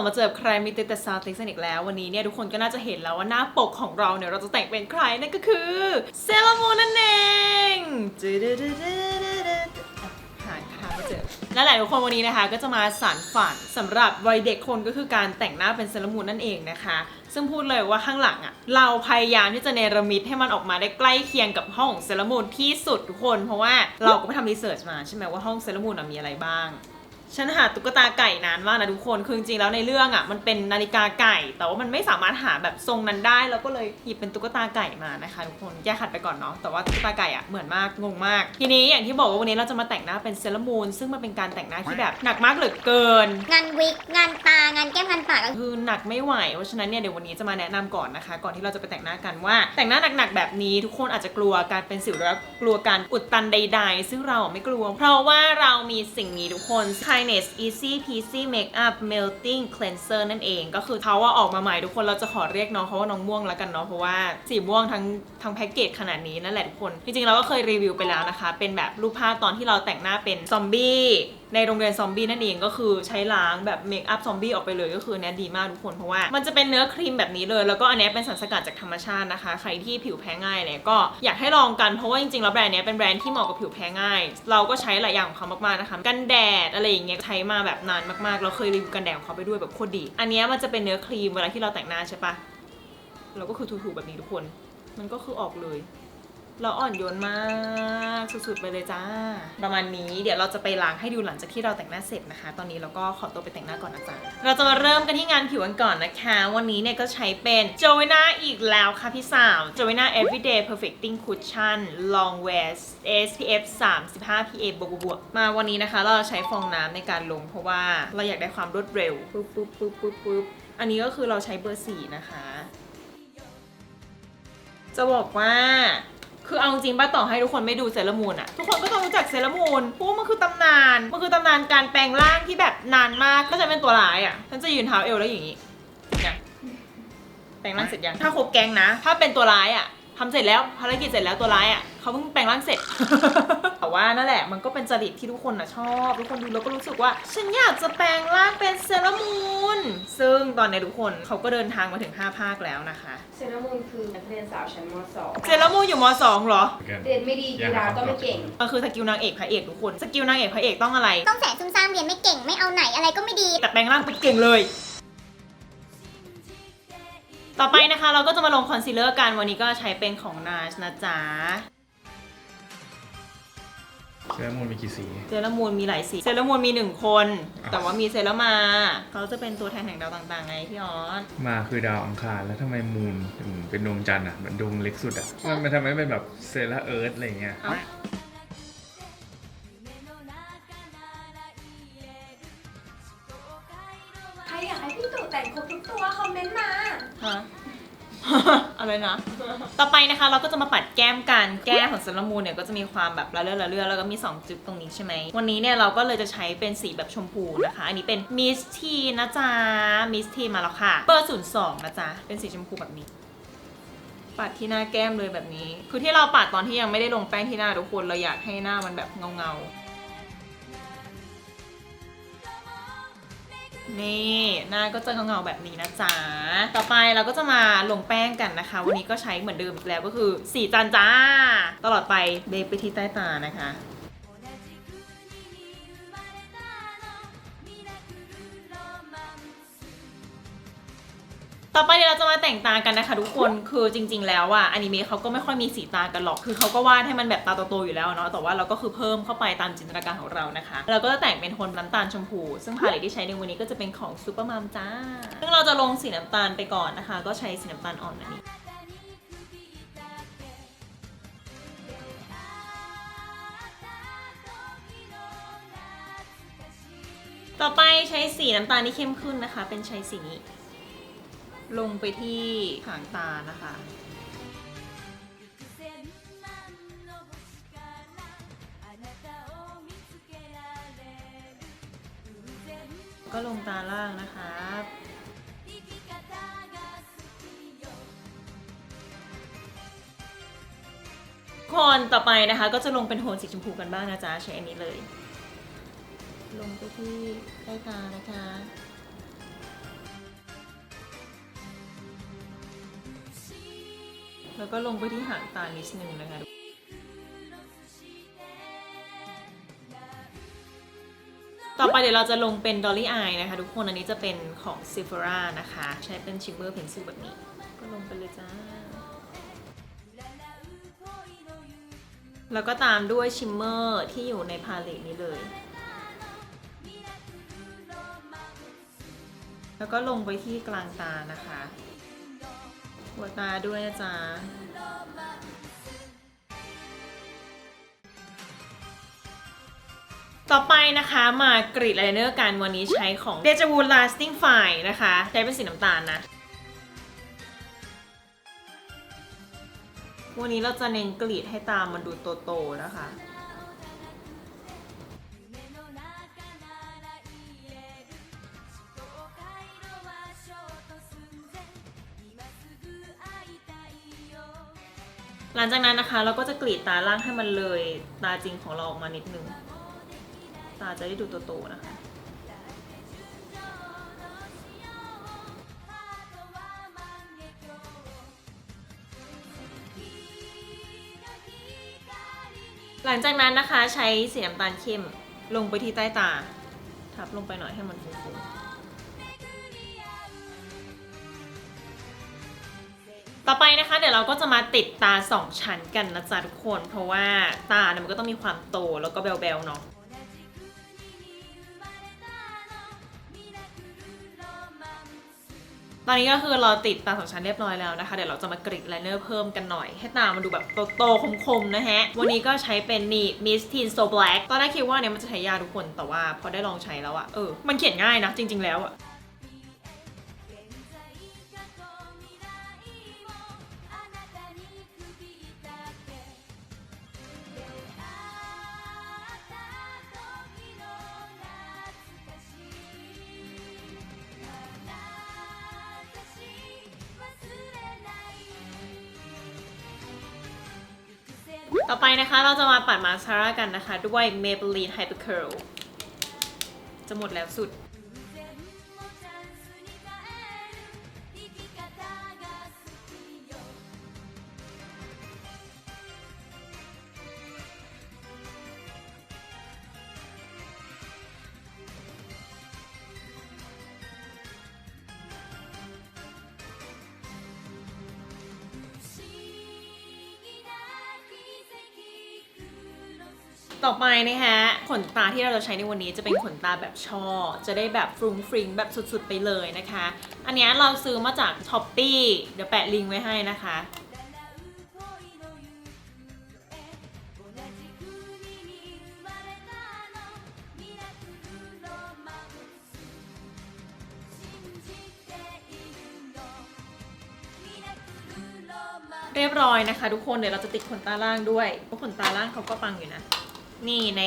ับมาเจอใครมีเติดแต่ซาวติสอีกแล้ว วันนี้เนี่ยทุกคนก็น่าจะเห็นแล้วว่าหน้าปกของเราเนี่ย เราจะแต่งเป็นใครนั่นก็คือเซเลมูนนั่นเองจืดๆหาหาไม่เจอนั่นแหละทุกคนวันนี้นะคะ ก็จะมาสารฝันสำหรับวัยเด็กคนก็คือการแต่งหน้าเป็นเซเลมูนนั่นเองนะคะ ซึ่งพูดเลยว่าข้างหลังอะเราพยายามที่จะเนรมิตให้มันออกมาได้ใกล้เคียงกับห้องเซเลมูนที่สุดทุกคน เพราะว่าเราก็ไปทำรีเสิร์ชมาใช่ไหมว่าห้องเซเลมูนมีอะไรบ้าง ฉันหาตุ๊กตาไก่นานมากนะทุกคน คือจริงๆแล้วในเรื่องอะมันเป็นนาฬิกาไก่ แต่ว่ามันไม่สามารถหาแบบทรงนั้นได้เราก็เลยหยิบเป็นตุ๊กตาไก่มานะคะทุกคนแยกขัดไปก่อนเนาะ แต่ว่าตุ๊กตาไก่อะเหมือนมาก งงมาก ทีนี้อย่างที่บอกว่าวันนี้เราจะมาแต่งหน้าเป็นเซเลอรามูน ซึ่งมันเป็นการแต่งหน้าที่แบบหนักมากเหลือเกิน งานวิก งานตา งานแก้ม งานปากก็คือหนักไม่ไหว เพราะฉะนั้นเนี่ยเดี๋ยววันนี้จะมาแนะนำก่อนนะคะ ก่อนที่เราจะไปแต่งหน้ากันว่า แต่งหน้าหนักๆแบบนี้ทุกคนอาจจะกลัวการเป็นสิวแล้วกลัวการอุดตันใด ๆ ซึ่งเราอะไม่กลัว เพราะว่าเรามีสิ่งนี้ทุกคน Kindness Easy Peasy Makeup Melting Cleanser นั่นเอง ก็คือเขาว่าออกมาใหม่ทุกคนเราจะขอเรียกน้องเขาว่าน้องม่วงแล้วกันเนาะเพราะว่าสีม่วงทั้งทั้งแพ็กเกจขนาดนี้นั่นแหละทุกคน จริงๆเราก็เคยรีวิวไปแล้วนะคะ เป็นแบบรูปภาพตอนที่เราแต่งหน้าเป็นซอมบี้ ในโรงเรียนซอมบี้นั่นเองก็คือใช้ล้างแบบเมคอัพซอมบี้ออกไปเลยก็คือเนี้ยดีมากทุกคนเพราะว่ามันจะเป็นเนื้อครีมแบบนี้เลย แล้วก็อันเนี้ยเป็นสารสกัดจากธรรมชาตินะคะ ใครที่ผิวแพ้ง่ายเนี่ยก็อยากให้ลองกันเพราะว่าจริงๆแล้วแบรนด์เนี้ยเป็นแบรนด์ที่เหมาะกับผิวแพ้ง่าย เราก็ใช้หลายอย่างของเขามากๆนะคะกันแดดอะไรอย่างเงี้ยใช้มาแบบนานมากๆ เราเคยรีวิวกันแดดของเขาไปด้วยแบบโคตรดี อันเนี้ยมันจะเป็นเนื้อครีมเวลาที่เราแต่งหน้าใช่ปะเราก็คือถูๆแบบนี้ทุกคน มันก็คือออกเลย เราอ่อนโยนมากสุดๆไปเลยจ้า ประมาณนี้เดี๋ยวเราจะไปล้างให้ดูหลังจากที่เราแต่งหน้าเสร็จนะคะ ตอนนี้เราก็ขอตัวไปแต่งหน้าก่อนนะจ๊ะเราจะมาเริ่มกันที่งานผิวกันก่อนนะคะ วันนี้เนี่ยก็ใช้เป็น j o v e n a อีกแล้วค่ะพี่สาว j o v e n a Everyday Perfecting Cushion Long Wear SPF 35 PA บวกบวกๆมาวันนี้นะคะ เราใช้ฟองน้ำในการลง เพราะว่าเราอยากได้ความรวดเร็วปุ๊บปุ๊บปุ๊บปุ๊บปุ๊บอันนี้ก็คือเราใช้เบอร์สี่นะคะ จะบอกว่า คือเอาจริงป้าต่อให้ทุกคนไม่ดูเซเลอรามูนอะทุกคนก็ต้องรู้จักเซเลอรามูนเพราะว่ามันคือตำนาน มันคือตำนานการแปลงร่างที่แบบนานมากก็จะเป็นตัวร้ายอะฉันจะยืนเท้าเอวแล้วอย่างนี้เนี่ยแปลงร่างเสร็จยังถ้าครบแกงนะ ถ้าเป็นตัวร้ายอะทำเสร็จแล้วภารกิจเสร็จแล้วตัวร้ายอะ เขาเพิ่งแปลงร่างเสร็จ แต่ว่านั่นแหละมันก็เป็นจริตที่ทุกคนนะชอบ ทุกคนดูแล้วก็รู้สึกว่า ฉันอยากจะแปลงร่างเป็นเซเลอรามูนซึ่งตอนนี้ทุกคนเขาก็เดินทางมาถึง 5 ภาคแล้วนะคะเซรามูนคือนักเรียนสาวชั้นม .2 เซเลอรามูนอยู่ม .2 เหรอ เรียนไม่ดีกีฬาก็ไม่เก่ง ก็คือสกิลนางเอกพระเอกทุกคนสกิลนางเอกพระเอกต้องอะไร ต้องแสนซุ่มซ่ามเรียนไม่เก่งไม่เอาไหนอะไรก็ไม่ดี แต่แปลงร่างไปเก่งเลย ต่อไปนะคะเราก็จะมาลงคอนซีลเลอร์กันวันนี้ก็ใช้เป็นของนาชนะจ๊ะ เซรามูนมีกี่สี เซรามูนมีหลายสี เซรามูนมีหนึ่งคน แต่ว่ามีเซรามา เขาจะเป็นตัวแทนแห่งดาวต่างๆไงพี่ออสมาคือดาวอังคารแล้วทำไมมูนถึงเป็นดวงจันทร์อะมันดวงเล็กสุดอะมันมันทำไมเป็นแบบเซราเอิร์ธอะไรอย่างเงี้ย เอ้าใครอยากให้พี่ตู่แต่งครบทุกตัวคอมเมนต์มา ฮะ อะไรนะ ต่อไปนะคะเราก็จะมาปัดแก้มกัน แก้มของเซรามูนเนี่ยก็จะมีความแบบละเลื่อละเลื่อแล้วก็มี 2 จุดตรงนี้ใช่ไหม วันนี้เนี่ยเราก็เลยจะใช้เป็นสีแบบชมพูนะคะ อันนี้เป็นมิสทีนะจ๊ะมิสทีมาแล้วค่ะ เบอร์ศูนย์สองนะจ๊ะ เป็นสีชมพูแบบนี้ ปัดที่หน้าแก้มเลยแบบนี้ คือที่เราปัดตอนที่ยังไม่ได้ลงแป้งที่หน้าทุกคน เราอยากให้หน้ามันแบบเงาเงา นี่หน้าก็จะเงาๆแบบนี้นะจ๊ะ ต่อไปเราก็จะมาลงแป้งกันนะคะ วันนี้ก็ใช้เหมือนเดิมอีกแล้วก็คือสีจันจ้า ตลอดไปเบไปที่ใต้ตานะคะ ต่อไปเดี๋ยวเราจะมาแต่งตากันนะคะทุกคนคือจริง ๆ แล้วอะอนิเมะเขาก็ไม่ค่อยมีสีตากันหรอก คือเขาก็วาดให้มันแบบตาโตๆอยู่แล้วเนาะแต่ว่าเราก็คือเพิ่มเข้าไปตามจินตนาการของเรานะคะ เราก็จะแต่งเป็นโทนน้ำตาลชมพู ซึ่งพาเลตที่ใช้ในวันนี้ก็จะเป็นของซูเปอร์มัมจ้าซึ่งเราจะลงสีน้ำตาลไปก่อนนะคะ ก็ใช้สีน้ำตาลอ่อนอันนี้ต่อไปใช้สีน้ำตาลที่เข้มขึ้นนะคะ เป็นใช้สีนี้ ลงไปที่หางตานะคะ ก็ลงตาล่างนะครับคนต่อไปนะคะ ก็จะลงเป็นโทนสีชมพูกันบ้างนะจ๊ะใช้อันนี้เลย ลงไปที่ใต้ตานะคะ แล้วก็ลงไปที่หางตานิดนึงนะคะต่อไปเดี๋ยวเราจะลงเป็น Dolly Eye นะคะ ทุกคนอันนี้จะเป็นของ Sephora นะคะ ใช้เป็น Shimmer Pencil แบบนี้ ก็ลงไปเลยจ้า แล้วก็ตามด้วยชิมเมอร์ที่อยู่ในพาเลตนี้เลย แล้วก็ลงไปที่กลางตานะคะ หัวตาด้วยนะจ๊ะต่อไปนะคะมากรีดไลเนอร์กันวันนี้ใช้ของ Deja Vu Lasting Fine นะคะ ใช้เป็นสีน้ำตาลนะ วันนี้เราจะเน้นกรีดให้ตามันดูโตๆนะคะ หลังจากนั้นนะคะ เราก็จะกรีดตาล่างให้มันเลยตาจริงของเราออกมานิดนึง ตาจะได้ดูโตๆนะคะหลังจากนั้นนะคะใช้สีน้ำตาลเข้มลงไปที่ใต้ตา ทับลงไปหน่อยให้มันฟูๆ ต่อไปนะคะ เดี๋ยวเราก็จะมาติดตาสองชั้นกันนะจ๊ะทุกคน เพราะว่าตาเนี่ยมันก็ต้องมีความโตแล้วก็แบลๆเนาะตอนนี้ก็คือเราติดตาสองชั้นเรียบร้อยแล้วนะคะ เดี๋ยวเราจะมากริดไลเนอร์เพิ่มกันหน่อย ให้ตามันดูแบบโตๆคมๆนะฮะ วันนี้ก็ใช้เป็นนี่ Miss Teen So Black ตอนแรกคิดว่าเนี่ยมันจะใช้ยากทุกคนแต่ว่าพอได้ลองใช้แล้วอะเออ มันเขียนง่ายนะจริง ๆแล้วอะ นะคะ เราจะมาปัดมาสคาร่ากันนะคะ ด้วย Maybelline Hyper Curl จะหมดแล้วสุด ไปนะคะขนตาที่เราจะใช้ในวันนี้จะเป็นขนตาแบบช่อ จะได้แบบฟรุ้งฟริ้งแบบสุดๆไปเลยนะคะ อันนี้เราซื้อมาจากช้อปปี้เดี๋ยวแปะลิงก์ไว้ให้นะคะเรียบร้อยนะคะ ทุกคนเดี๋ยวเราจะติดขนตาล่างด้วยเพราะขนตาล่างเขาก็ปังอยู่นะ นี่ใน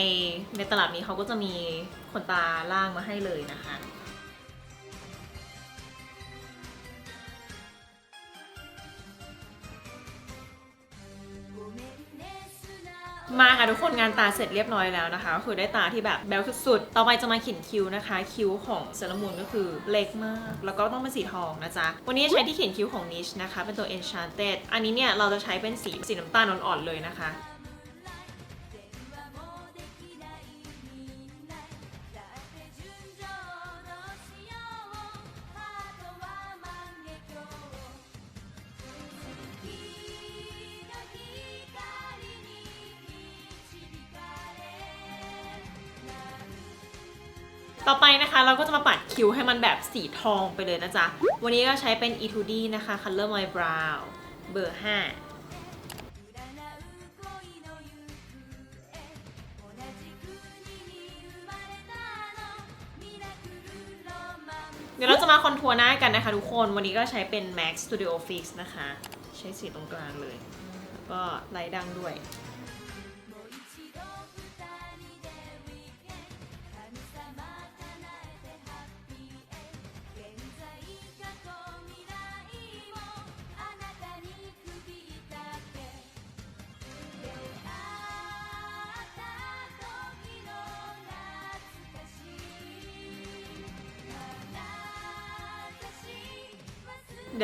ในตลาดนี้เขาก็จะมีขนตาล่างมาให้เลยนะคะ มาค่ะทุกคนงานตาเสร็จเรียบร้อยแล้วนะคะก็คือได้ตาที่แบบแบ๊วสุดๆ ต่อไปจะมาเขียนคิ้วนะคะ คิ้วของเซรามูนก็คือเล็กมาก แล้วก็ต้องเป็นสีทองนะจ๊ะ วันนี้ใช้ที่เขียนคิ้วของนิชนะคะ เป็นตัว Enchanted อันนี้เนี่ยเราจะใช้เป็นสีสีน้ำตาลอ่อนๆเลยนะคะ ต่อไปนะคะเราก็จะมาปัดคิ้วให้มันแบบสีทองไปเลยนะจ๊ะ วันนี้ก็ใช้เป็น E2D นะคะ Color My Brow เบอร์ 5เดี๋ยวเราจะมาคอนทัวร์หน้ากันนะคะทุกคน วันนี้ก็ใช้เป็น Max Studio Fix นะคะ ใช้สีตรงกลางเลย แล้วก็ไลท์ดังด้วย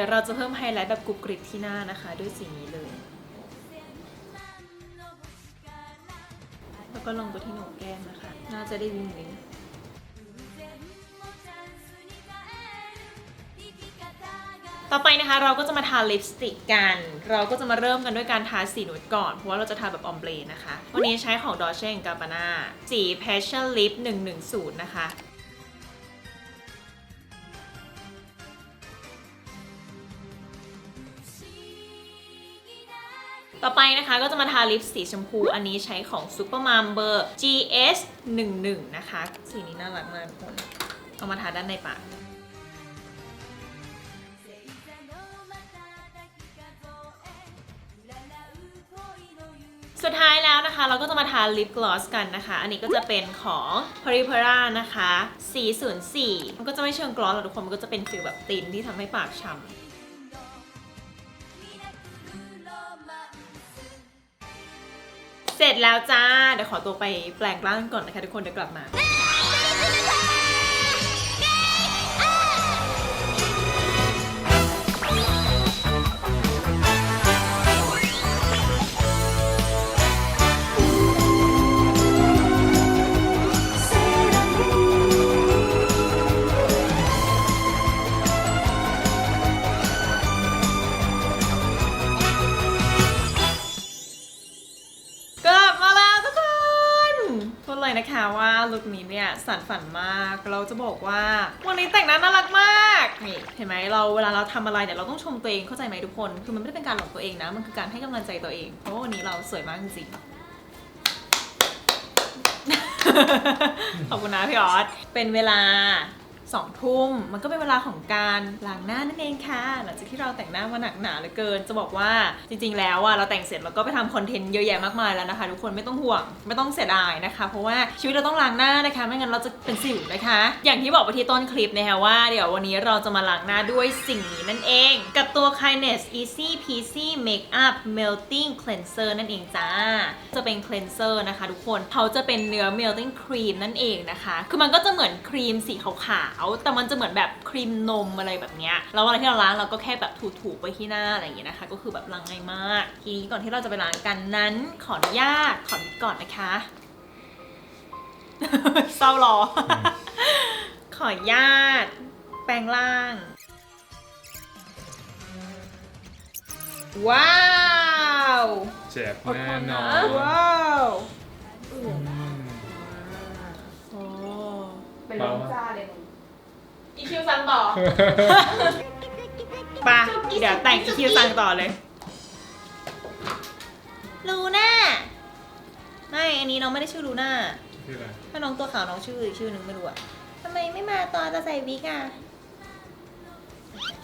ดี๋ยวเราจะเพิ่มไฮไลท์แบบกรุบกริบที่หน้านะคะ ด้วยสีนี้เลย แล้วก็ลงไปที่โหนกแก้มนะคะ น่าจะได้วิงวิงต่อไปนะคะเราก็จะมาทาลิปสติกกัน เราก็จะมาเริ่มกันด้วยการทาสีนูดก่อน เพราะว่าเราจะทาแบบออมเบรนะคะ วันนี้ใช้ของ Dolce Gabbana สี Passion Lip 110 นะคะ ต่อไปนะคะก็จะมาทาลิปสีชมพูอันนี้ใช้ของ Supermom เบอร์ GS 11นะคะ สีนี้น่ารักมากทุกคน เอามาทาด้านในปากสุดท้ายแล้วนะคะ เราก็จะมาทาลิปกลอสกันนะคะ อันนี้ก็จะเป็นของ p a r i p e r a นะคะ 404 มันก็จะไม่เชิงกลอสหรอกทุกคน มันก็จะเป็นฟิลแบบตินที่ทำให้ปากฉ่ำ เสร็จแล้วจ้า เดี๋ยวขอตัวไปแปลงร่างก่อนนะคะทุกคนเดี๋ยวกลับมา เลยนะคะว่าลุคนี้เนี่ยสันฝันมาก เราจะบอกว่า วันนี้แต่งหน้าน่ารักมากนี่เห็นไหมเราเวลาเราทำอะไรเนี่ยเราต้องชมตัวเองเข้าใจไหมทุกคน คือมันไม่ได้เป็นการหลอกตัวเองนะ มันคือการให้กำลังใจตัวเองเพราะวันนี้เราสวยมากจริงขอบคุณนะพี่ออสเป็นเวลา สองทุ่มมันก็เป็นเวลาของการล้างหน้านั่นเองค่ะ หลังจากที่เราแต่งหน้ามาหนักหนาเหลือเกิน จะบอกว่าจริง ๆ แล้วอะเราแต่งเสร็จเราก็ไปทำคอนเทนต์เยอะแยะมากมายแล้วนะคะ ทุกคนไม่ต้องห่วงไม่ต้องเสียดายนะคะ เพราะว่าชีวิตเราต้องล้างหน้านะคะ ไม่งั้นเราจะเป็นสิวนะคะ อย่างที่บอกไปที่ต้นคลิปนะคะว่าเดี๋ยววันนี้เราจะมาล้างหน้าด้วยสิ่งนี้นั่นเอง กับตัว Kindness Easy Peasy Makeup Melting Cleanser นั่นเองจ้า จะเป็น cleanser นะคะ ทุกคนเขาจะเป็นเนื้อ melting cream นั่นเองนะคะ คือมันก็จะเหมือนครีมสีขาวแต่มันจะเหมือนแบบครีมนมอะไรแบบเนี้ยแล้วเวลาที่เราล้างเราก็แค่แบบถูๆไปที่หน้าอะไรอย่างเงี้ยนะคะ ก็คือแบบล้างง่ายมาก ทีนี้ก่อนที่เราจะไปล้างกันนั้นขออนุญาตขอนิดก่อนนะคะเศร้ารอ ขออนุญาต แปลงร่าง ว้าวเจ็บอดแน่ทนนอนะนว้าวอืมโอ้เป็นลมจ้าเลยมึงอี คิวซังต่อปะเดี๋ยวแต่งอีคิวซังต่อเลย ลูน่า ไม่ อันนี้น้องไม่ได้ชื่อลูน่าชื่ออะไรถ้าน้องตัวขาวน้องชื่ออีกชื่อหนึ่งไม่รู้อะทำไมไม่มาตอนจะใส่วิกอะ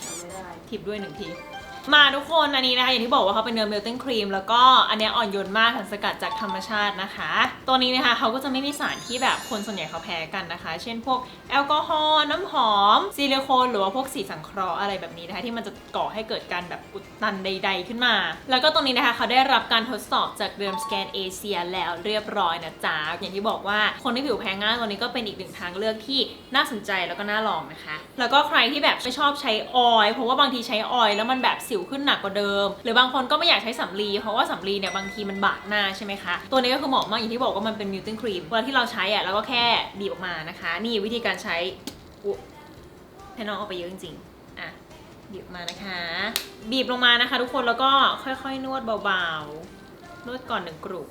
ทำไม่ได้ทิปด้วยหนึ่งที มาทุกคนอันนี้นะคะอย่างที่บอกว่าเขาเป็นเนื้อ melting cream แล้วก็อันนี้อ่อนโยนมากสารสกัดจากธรรมชาตินะคะ ตัวนี้นะคะเขาก็จะไม่มีสารที่แบบคนส่วนใหญ่เขาแพ้กันนะคะ เช่นพวกแอลกอฮอล์น้ำหอม ซิลิโคนหรือว่าพวกสีสังเคราะห์อะไรแบบนี้นะคะที่มันจะก่อให้เกิดการแบบอุดตันใด ๆ ขึ้นมา แล้วก็ตรงนี้นะคะเขาได้รับการทดสอบจากเดิมสแกนเอเชียแล้วเรียบร้อยนะจ๊ะอย่างที่บอกว่าคนที่ผิวแพ้ง่ายตัวนี้ก็เป็นอีกหนึ่งทางเลือกที่น่าสนใจแล้วก็น่าลองนะคะ แล้วก็ใครที่แบบไม่ชอบใช้ออยล์เพราะว่าบางทีใช้ออยล์แล้วมันแบบสิวขึ้นหนักกว่าเดิม หรือบางคนก็ไม่อยากใช้สำลีเพราะว่าสำลีเนี่ยบางทีมันบาดหน้าใช่ไหมคะ ตัวนี้ก็คือเหมาะมากอย่างที่บอกว่ามันเป็นมิวเทนครีมเวลาที่เราใช้อะเราก็แค่บีบออกมานะคะ นี่วิธีการใช้ให้น้องเอาไปเยอะจริงๆอะบีบมานะคะ บีบลงมานะคะ ทุกคนแล้วก็ค่อยๆนวดเบาๆนวดก่อนหนึ่งกลุ่ม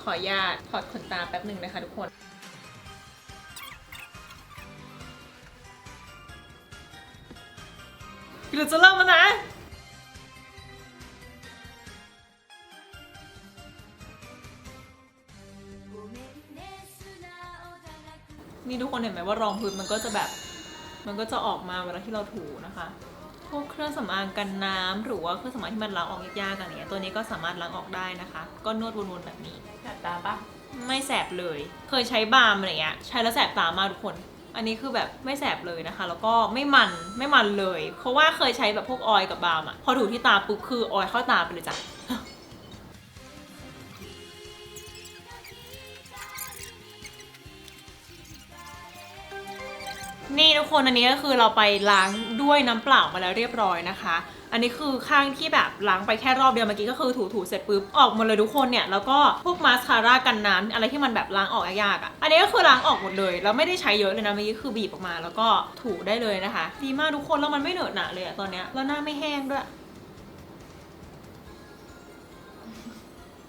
ขออนุญาตถอดขนตาแป๊บหนึ่งนะคะทุกคน เราจะเริ่มแล้วนะ นี่ทุกคนเห็นไหมว่ารองพื้นมันก็จะแบบ มันก็จะออกมาเวลาที่เราถูนะคะ พวกเครื่องสำอางกันน้ำหรือว่าเครื่องสำอางที่มันล้างออกยากๆกันเนี้ย ตัวนี้ก็สามารถล้างออกได้นะคะ ก็นวดวนๆแบบนี้ แสบตาปะไม่แสบเลย เคยใช้บาล์มอะไรเงี้ย ใช้แล้วแสบตามากทุกคน อันนี้คือแบบไม่แสบเลยนะคะ แล้วก็ไม่มันไม่มันเลย เพราะว่าเคยใช้แบบพวกออยกับบาล์มอะพอถูที่ตาปุ๊บคือออยเข้าตาไปเลยจ้ะนี่ทุกคนอันนี้ก็คือเราไปล้างด้วยน้ำเปล่ามาแล้วเรียบร้อยนะคะ อันนี้คือข้างที่แบบล้างไปแค่รอบเดียวเมื่อกี้ก็คือถูๆเสร็จปุ๊บออกหมดเลยทุกคนเนี่ยแล้วก็พวกมาสคาร่ากันน้ำอะไรที่มันแบบล้างออกยากๆอะอันนี้ก็คือล้างออกหมดเลยแล้วไม่ได้ใช้เยอะเลยนะเมื่อกี้คือบีบออกมาแล้วก็ถูได้เลยนะคะดีมากทุกคนแล้วมันไม่เหนอะหนะเลยอะตอนเนี้ยแล้วหน้าไม่แห้งด้วย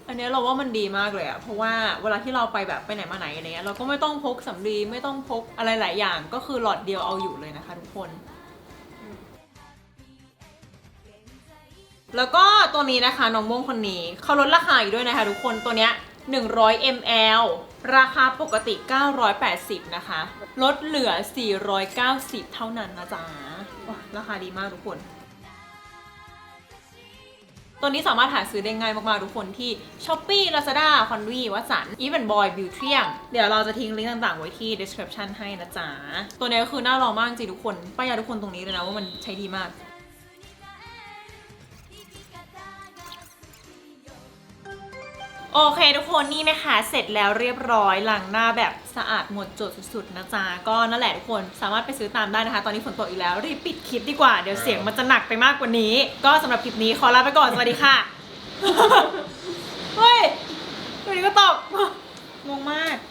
อันนี้เราว่ามันดีมากเลยอะเพราะว่าเวลาที่เราไปแบบไปไหนมาไหนอะไรเงี้ยเราก็ไม่ต้องพกสำลีไม่ต้องพกอะไรหลายอย่าง ก็คือหลอดเดียวเอาอยู่เลยนะคะทุกคน แล้วก็ตัวนี้นะคะน้องม่วงคนนี้เขาลดราคาอีกด้วยนะคะทุกคนตัวเนี้ย100 ml ราคาปกติ 980 นะคะ ลดเหลือ 490 เท่านั้นนะจ๊ะราคาดีมากทุกคน ตัวนี้สามารถหาซื้อได้ง่ายมากๆทุกคนที่ Shopee Lazada c o n v y วัสัน Even Boy Beauty เดี๋ยวเราจะทิ้งลิงก์ต่างๆ ไว้ที่ description ให้นะจ๊ะ ตัวนี้ก็คือน่าลองมากจริงทุกคนป้ายยาทุกคนตรงนี้เลยนะว่ามันใช้ดีมาก โอเคทุกคนนี่นะคะเสร็จแล้วเรียบร้อยหลังหน้าแบบสะอาดหมดจดสุดๆนะจ๊ะก็นั่นแหละทุกคนสามารถไปซื้อตามได้นะคะ ตอนนี้ฝนตกอีกแล้วรีบปิดคลิปดีกว่าเดี๋ยวเสียงมันจะหนักไปมากกว่านี้ ก็สำหรับคลิปนี้ขอลาไปก่อนสวัสดีค่ะเฮ้ยวันนี้ก็ตกงงมาก